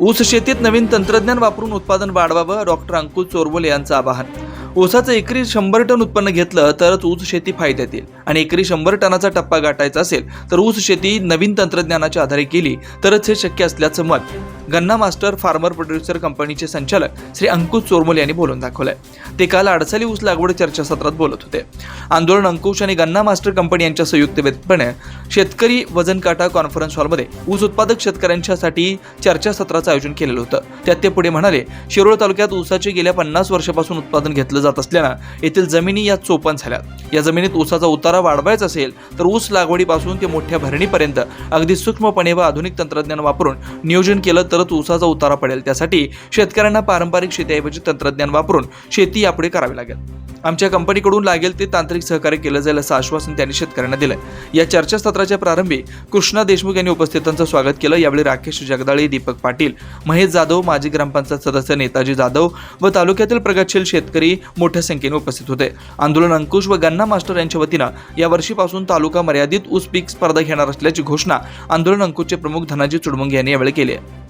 ऊस शेतीत नवीन तंत्रज्ञान वापरून उत्पादन वाढवावं डॉक्टर अंकुश चोरबोले यांचं आवाहन. ऊसाचं एकरी शंभर टन उत्पन्न घेतलं तरच ऊस शेती फायद्यात येईल. आणि एकरी शंभर टनाचा टप्पा गाठायचा असेल तर ऊस शेती नवीन तंत्रज्ञानाच्या आधारे केली तरच हे शक्य असल्याचं मत. गन्ना मास्टर फार्मर प्रोड्युसर कंपनीचे संचालक श्री अंकुश चोरमोल यांनी बोलून दाखवलंय. ते काल अडचणी ऊस लागवड चर्चासत्रात बोलत होते. आंदोलन अंकुश आणि गन्ना मास्टर कंपनी यांच्या संयुक्त विद्यमाने शेतकरी वजन काटा कॉन्फरन्स हॉलमध्ये ऊस उत्पादक शेतकऱ्यांच्यासाठी चर्चासत्राचं आयोजन केलेलं होतं. त्यात ते पुढे म्हणाले शिरोळ तालुक्यात ऊसाचे गेल्या पन्नास वर्षापासून उत्पादन घेतलं जात असल्यानं येथील जमिनी या चोपन झाल्या या जमिनीत ऊसाचा उतारा वाढवायचा असेल तर ऊस लागवडीपासून ते मोठ्या भरणीपर्यंत अगदी सूक्ष्मपणे व आधुनिक तंत्रज्ञान वापरून नियोजन केलं तरच ऊसाचा उतारा पडेल. त्यासाठी शेतकऱ्यांना पारंपरिक शेतीऐवजी तंत्रज्ञान वापरून शेती यापुढे करावी लागेल. आमच्या कंपनीकडून लागेल ते तांत्रिक सहकार्य केलं जाईल असं आश्वासन त्यांनी शेतकऱ्यांना दिलं या चर्चासत्राच्या प्रारंभी कृष्णा देशमुख यांनी उपस्थितांचं स्वागत केलं. यावेळी राकेश जगदाळे दीपक पाटील महेश जाधव माजी ग्रामपंचायत सदस्य नेताजी जाधव व तालुक्यातील प्रगतशील शेतकरी मोठ्या संख्येने उपस्थित होते. आंदोलन अंकुश व गन्ना मास्टर यांच्या वतीनं या वर्षीपासून तालुका मर्यादित ऊस पीक स्पर्धा घेणार असल्याची घोषणा आंदोलन अंकुशचे प्रमुख धनाजी चुडमुंगे यांनी यावेळी केली आहे.